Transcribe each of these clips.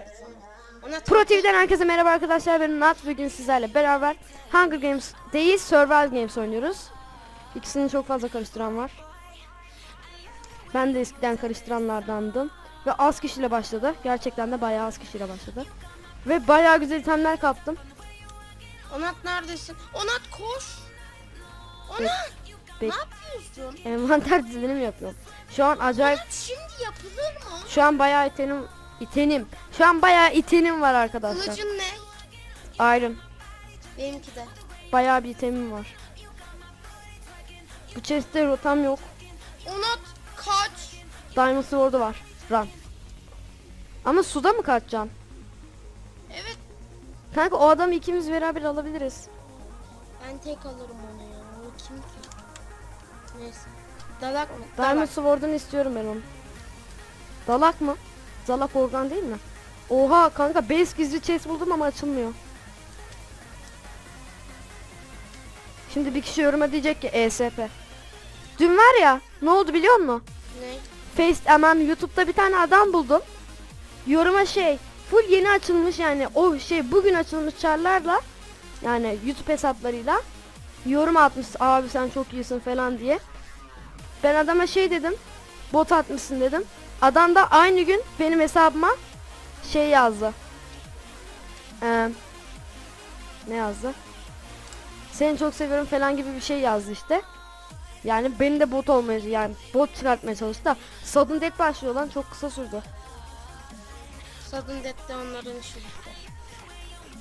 onu. Ona Pro TV'den herkese merhaba arkadaşlar ben Nat bugün sizlerle beraber Hunger Games değil Survival Games oynuyoruz. İkisini çok fazla karıştıran var. Ben de eskiden karıştıranlardandım. Ve az kişiyle başladı. Gerçekten de bayağı az kişiyle başladı. Ve bayağı güzel itemler kaptım. Onat neredesin? Onat koş. Onat ne yapıyorsun? Envanter dizilim yapıyorum. Şu an acayip Onat şimdi yapılır mı? şu an bayağı itenim itenim. Şu an bayağı itenim var arkadaşlar. Kılıcın ne? Iron. Benimki de. Bayağı bir itemim var. Bu chest'te rotam yok. Onat kaç. Diamond Sword'u var. Run. Ama suda mı kaçacaksın? Evet Kanka o adamı ikimiz beraber alabiliriz. ben tek alırım onu ya. O kim ki? Neyse. Dalak mı? Diamond. Sword'unu istiyorum ben onu. Dalak mı? Dalak organ değil mi? Oha kanka base gizli chest buldum ama açılmıyor. Şimdi bir kişi yoruma diyecek ki ESP. Dün var ya ne oldu biliyor musun? Ne? Face aman YouTube'da bir tane adam buldum. Yoruma şey full yeni açılmış yani o şey bugün açılmış çarlarla yani YouTube hesaplarıyla yorum atmış abi sen çok iyisin falan diye. Ben adama şey dedim bot atmışsın dedim. Adam da aynı gün benim hesabıma şey yazdı. Ee, ne yazdı? Seni çok seviyorum falan gibi bir şey yazdı işte. Yani beni de bot olmaya yani bot çıkartmaya çalıştı da Sudden Death başlıyor lan çok kısa sürdü. Sudden Death'te onların işi.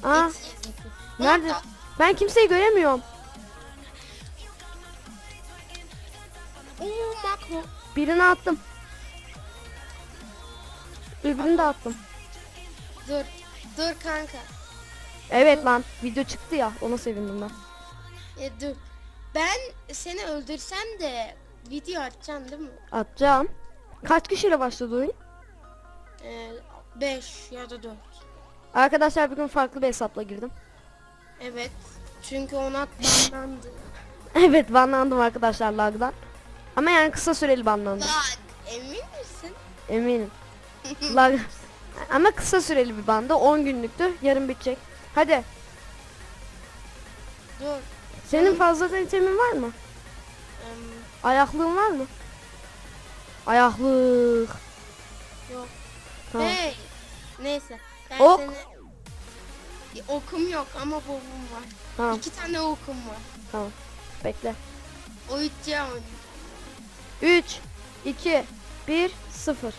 Aa nerede? Ben kimseyi göremiyorum. Oo makro. Birini attım. Öbürünü de attım. Dur. Dur kanka. Evet lan video çıktı ya ona sevindim ben. E, dur. Ben seni öldürsem de video açacaksın değil mi? Atacağım. Kaç kişiyle başladı oyun? 5 ya da 4. Arkadaşlar bugün farklı bir hesapla girdim. Evet. Çünkü ona banlandı. Evet banlandım arkadaşlar lagdan. Ama yani kısa süreli banlandım. Bak emin misin? Eminim. Lag. Ama kısa süreli bir bandı. 10 günlüktü. Yarın bitecek. Hadi. Dur. Senin fazladan itemin var mı? Em, Ayaklığın var mı? Ayaklık. yok. Tamam. Hey. Neyse. Ben Ok. seni... E, Okum yok ama bobum var. Tamam İki tane okum var. tamam. Bekle. O içeceğim onu. 3 2 1 0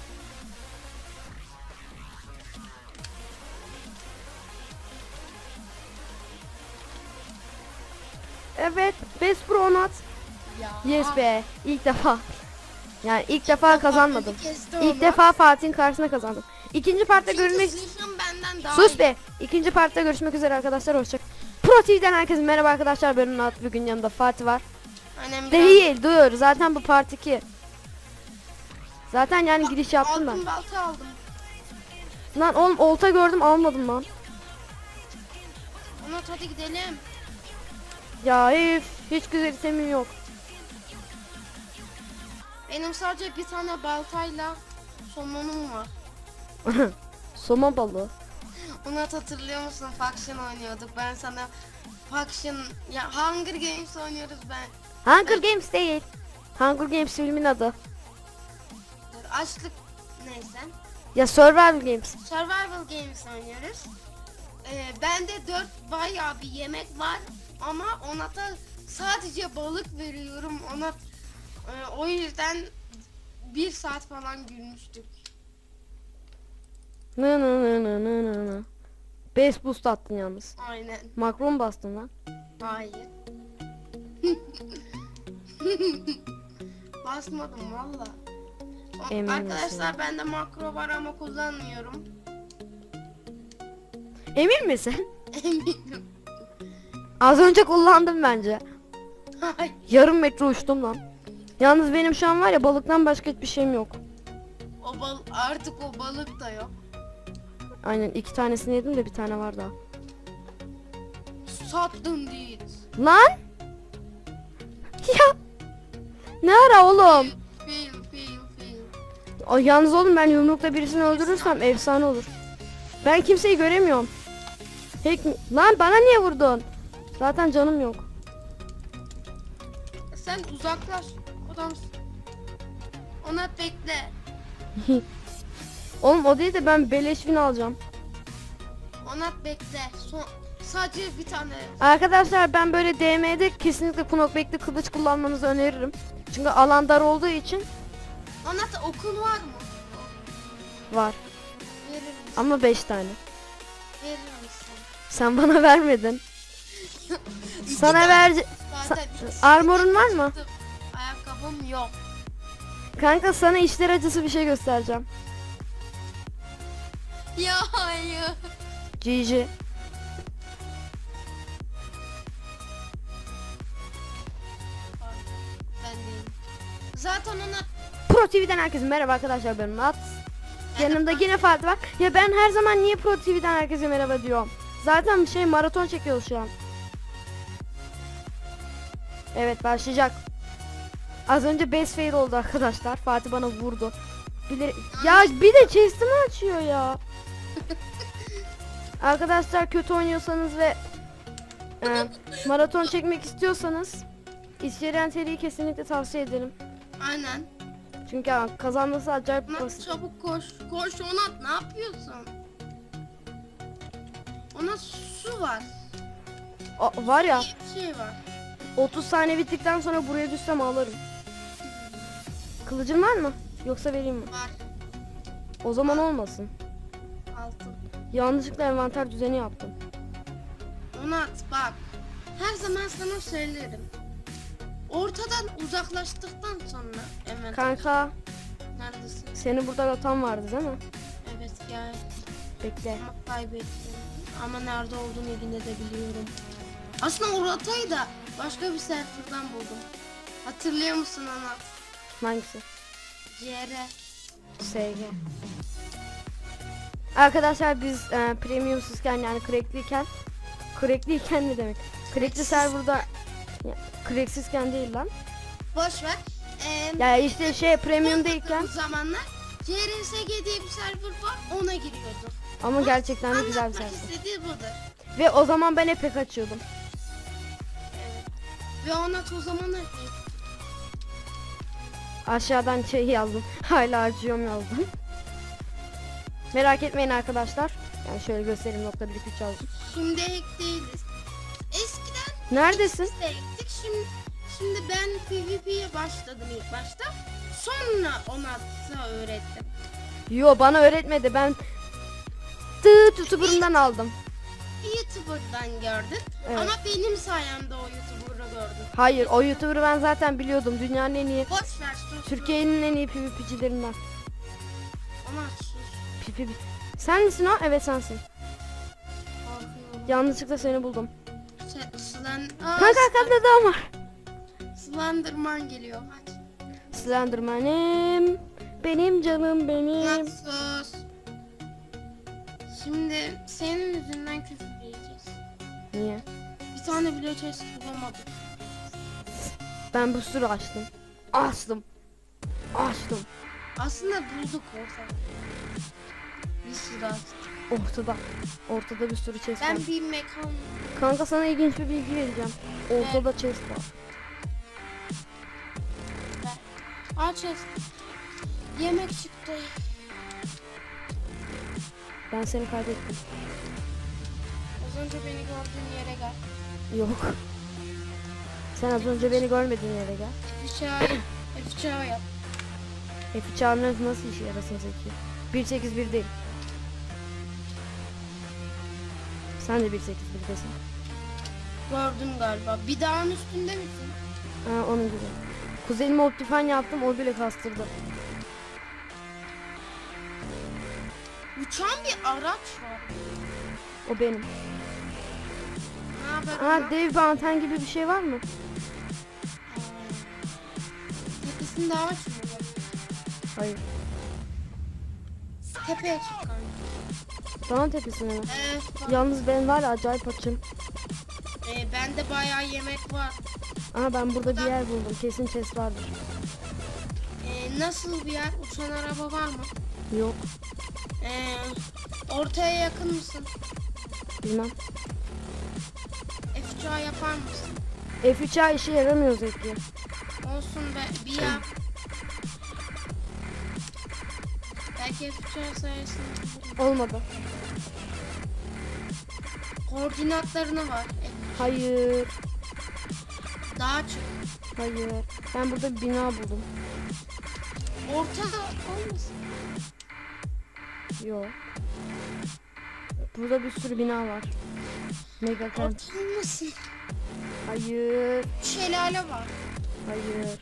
Evet, Best Pro. Ya. Yes be, ilk defa. Yani ilk defa kazanmadım. İlk defa Fatih'in karşısına kazandım. İkinci partta görüşmek Sus be. İkinci partta görüşmek üzere arkadaşlar. Hoşça Pro TV'den herkese merhaba arkadaşlar. Ben Onat. Bugün yanımda Fatih var. Biraz- Değil, dur. Zaten bu part 2. Zaten yani giriş yaptım ben. Balta aldım. Lan oğlum olta gördüm almadım lan. Onat hadi gidelim. Ya üf, hiç güzel itemim yok. Benim sadece bir tane baltayla somonum var. Somon balığı. Onat hatırlıyor musun? Faction oynuyorduk. Ben sana Faction ya Hunger Games oynuyoruz ben. Hunger Games değil. Hunger Games filmin adı. Açlık neyse. Ya Survival Games. Survival Games oynuyoruz. Ee, bende 4 bayağı bir yemek var ama Onat'a sadece balık veriyorum. Onat e, o yüzden bir saat falan gülmüştük. Nı nı nı nı nı nı nı. Base boost attın yalnız. Aynen. Makron bastın lan. Hayır. Basmadım valla. Emin Arkadaşlar misin? bende makro var ama kullanmıyorum. Emin misin? Eminim. Az önce kullandım bence. Hayır. Yarım metre uçtum lan. Yalnız benim şu an var ya balıktan başka hiçbir şeyim yok. O bal artık o balık da yok. Aynen iki tanesini yedim de bir tane var daha. Sattın değil. Lan! Ya! Ne ara oğlum? Fail fail fail. Ay yalnız oğlum ben yumrukla birisini öldürürsem efsane olur. Ben kimseyi göremiyorum. Hack mi? Lan bana niye vurdun? Zaten canım yok. Sen uzaklaş. Adamsın. Onat bekle. Oğlum o değil de ben beleş win alacağım. Onat bekle. Son sadece bir tane. Arkadaşlar ben böyle DM'de kesinlikle knockback'li kılıç kullanmanızı öneririm. Çünkü alan dar olduğu için Onat okun var mı? var. Verir misin? Ama 5 tane. Verir misin? Sen bana vermedin. Sana verce... Sa- armorun var mı? Ayakkabım yok. Kanka sana işler acısı bir şey göstereceğim. Ya hayır. GG. Zaten Onat Pro TV'den herkese merhaba arkadaşlar ben Murat. Yanımda yine Fatih var. Ya ben her zaman niye Pro TV'den herkese merhaba diyorum. Zaten bir şey maraton çekiyoruz şu an. Evet başlayacak. Az önce best fail oldu arkadaşlar. Fatih bana vurdu. Bilir ya bir de chest'imi açıyor ya. arkadaşlar kötü oynuyorsanız ve e, maraton çekmek istiyorsanız İçeriyen seriyi kesinlikle tavsiye ederim. aynen. Çünkü kazanması acayip basit. çabuk koş. Koş Onat ne yapıyorsun? Onat su var. O- var ya Bir şey var. 30 saniye bittikten sonra buraya düşsem ağlarım. Kılıcın var mı? Yoksa vereyim mi? Var. O zaman olmasın. Altın. Yanlışlıkla envanter düzeni yaptım. Onat bak. Her zaman sana söylerim. Ortadan uzaklaştıktan sonra hemen Kanka neredesin? seni burada atan vardı değil mi? Evet gel. Bekle. Ama kaybettim. Ama nerede olduğunu yine de biliyorum. Aslında o rotayı da başka bir serverdan buldum. Hatırlıyor musun Onat? Hangisi? CR. SG. Arkadaşlar biz e, premiumsuzken yani crackliyken crackliyken ne demek? Crackli serverda ya, cracksizken değil lan. Boş ver. Ee, Ya işte şey premium değilken O zamanlar CRSG diye bir server var ona giriyorduk. Ama gerçekten de güzel bir Anlatmak istediği budur. Ve o zaman ben hep açıyordum. Evet. Ve Onat o zaman hep Aşağıdan şey yazdım. Hala acıyorum yazdım. Merak etmeyin arkadaşlar. Yani şöyle göstereyim nokta 1 2 3 yazdım. Şimdi hack değiliz. Eskiden Neredesin? biz de hacktik. Şimdi, şimdi ben PvP'ye başladım ilk başta. Sonra Onat'a öğrettim. Yo bana öğretmedi. Ben tığ youtuber'ından aldım. YouTuber'dan gördün. Evet. Ama benim sayemde o YouTuber'ı gördün. Hayır o youtuber'ı ben zaten biliyordum. Dünyanın en iyi, Boş ver sus. Türkiye'nin en iyi PvP'cilerinden. Onat sus. PvP. Sen misin o? Evet sensin. Korkuyorum. Yanlışlıkla seni buldum. Sen, Slen... Aa, Kanka arkamda adam var. Slenderman geliyor. Hadi. Slenderman'im. Benim canım benim. Sus. Şimdi senin yüzünden küfür yiyeceğiz. Niye? Bir tane bile chest bulamadık. Ben bu sürü açtım. Açtım. Açtım. Aslında bulduk ortada. Bir sürü açtık. Ortada. Ortada bir sürü chest var. Ben bir mekan... Kanka sana ilginç bir bilgi vereceğim. Ortada chest var. Aa chest. Yemek çıktı. Ben seni kaybettim. Az önce beni gördüğün yere gel. Yok. Sen az önce beni görmediğin yere gel. F3'e F3'e yap. F çağırın nasıl işe yarasın Zeki? 181 değil. Sen de 181'desin. Gördüm galiba. Bir dağın üstünde misin? Ha, onun gibi. Kuzenime Optifine yaptım o bile kastırdı. Uçan bir araç var. O benim. Ne haber? Ona? dev bir anten gibi bir şey var mı? Tepesinde ağaç mı var? Hayır. Tepeye çık kanka. Dağın tepesine mi? Evet. bak. Yalnız ben var ya acayip açım. Ee, bende bayağı yemek var. Aha ben burada bir yer buldum. Kesin chest vardır. Ee, nasıl bir yer? Uçan araba var mı? Yok. Ee, Ortaya yakın mısın? Bilmem. F3A yapar mısın? F3A işe yaramıyor Zeki. Olsun be bir yap. Belki F3A sayesinde. Olmadı. Koordinatlarını var. F- Hayır. Daha çık. Hayır. Ben burada bina buldum. Ortada olmasın. Yok. Burada bir sürü bina var. Mega kent. Orta olmasın. Hayır. Şelale var. Hayır.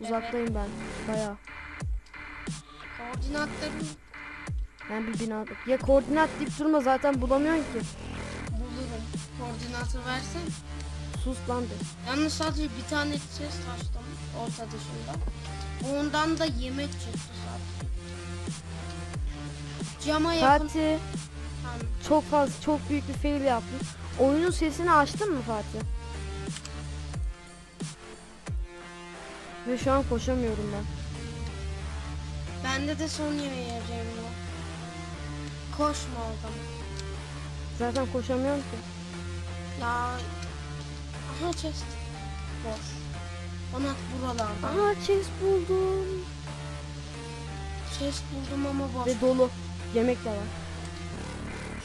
Uzaktayım ben. Baya. Koordinatlarını Ben bir binada. Ya koordinat deyip durma zaten bulamıyorsun ki. bulurum. Koordinatı versen. Sus lan de. Yalnız sadece bir tane chest açtım orta dışında. Ondan da yemek çıktı sadece. Cama yakın. Fatih Tamam. çok fazla çok büyük bir fail yaptın. Oyunun sesini açtın mı Fatih? Ve şu an koşamıyorum ben. Bende de son yemeği yiyeceğim var. Koşma oradan. Zaten koşamıyorum ki. Ya. Aha chest. Boş. Onat buralarda. Aha chest buldum. Chest buldum ama boş. Ve dolu. Yemek de var.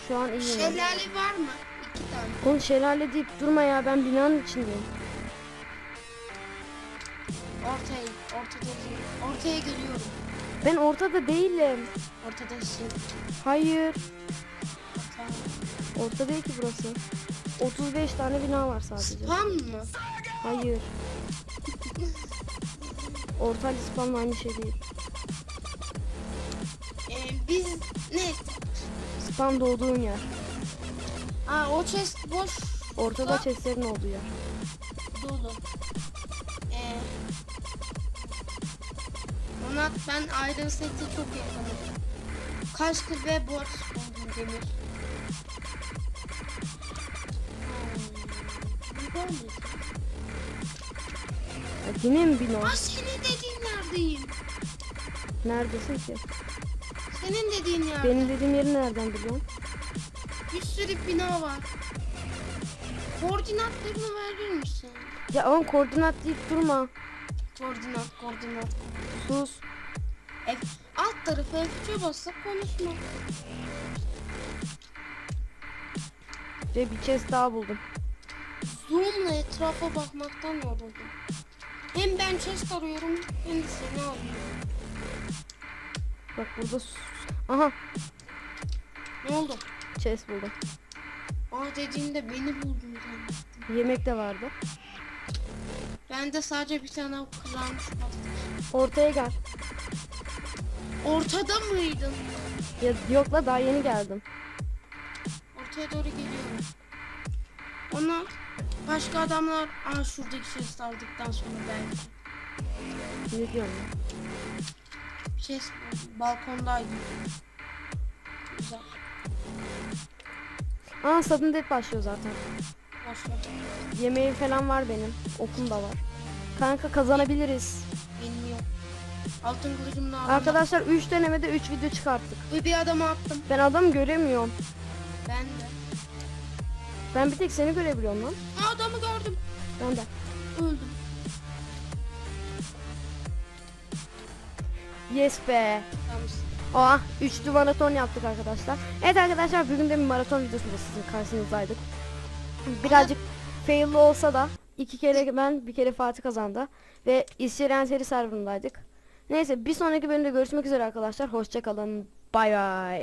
Şu an iyi. Şelale var mı? İki tane. Oğlum şelale deyip durma ya ben binanın içindeyim. Ortaya. Ortadayım. Ortaya geliyorum. Ben ortada değilim. Ortadasın. Hayır. Tamam. Orta değil ki burası. 35 tane bina var sadece. Spam mı? Hayır. Orta spamla aynı şey değil. Biz ne? Spam doğduğun yer. Aa o chest boş. Ortada Aa. chestlerin olduğu yer. Dolu. Ee, Onat ben Iron Set'e çok yakınım. Kaşkı ve borç buldum demir. Yine mi bina? Aa senin dediğin yerdeyim. Neredesin ki? Senin dediğin yerde. Benim dediğim yeri nereden biliyorsun? Bir sürü bina var. Koordinatlarını verir misin? Ya oğlum koordinat deyip durma. Koordinat, koordinat. Sus. F, alt tarafı F3'e basıp konuşma. Ve bir chest daha buldum. Zoom'la etrafa bakmaktan yoruldum. Hem ben chest arıyorum hem de seni arıyorum. Bak burada. Aha Ne oldu? chest buldum. Aa dediğinde beni buldun zannettim. Yemek de vardı. Bende sadece bir tane kızarmış patates. Ortaya gel. Ortada mıydın? Ya yok la daha yeni geldim. Ortaya doğru geliyorum. Ona başka adamlar aa şuradaki chest aldıktan sonra belki. Ne diyorum ya? Chest balkondaydı. Güzel. Aa sudden death başlıyor zaten. Başladı. Yemeğim falan var benim. Okum da var. Kanka kazanabiliriz. Benim yok. Altın kılıcımla aldım. Arkadaşlar 3 denemede 3 video çıkarttık. Ve bir adamı attım. Ben adam göremiyorum. Ben de. Ben bir tek seni görebiliyorum lan. Adamı gördüm. Ben de. Öldüm. Yes be. Tamam. Aa 3'lü maraton yaptık arkadaşlar. Evet arkadaşlar bugün de bir maraton videosunda sizin karşınızdaydık. Birazcık failli olsa da iki kere ben bir kere Fatih kazandı. Ve İsviren seri serverındaydık. Neyse bir sonraki bölümde görüşmek üzere arkadaşlar. Hoşçakalın. Bay bay.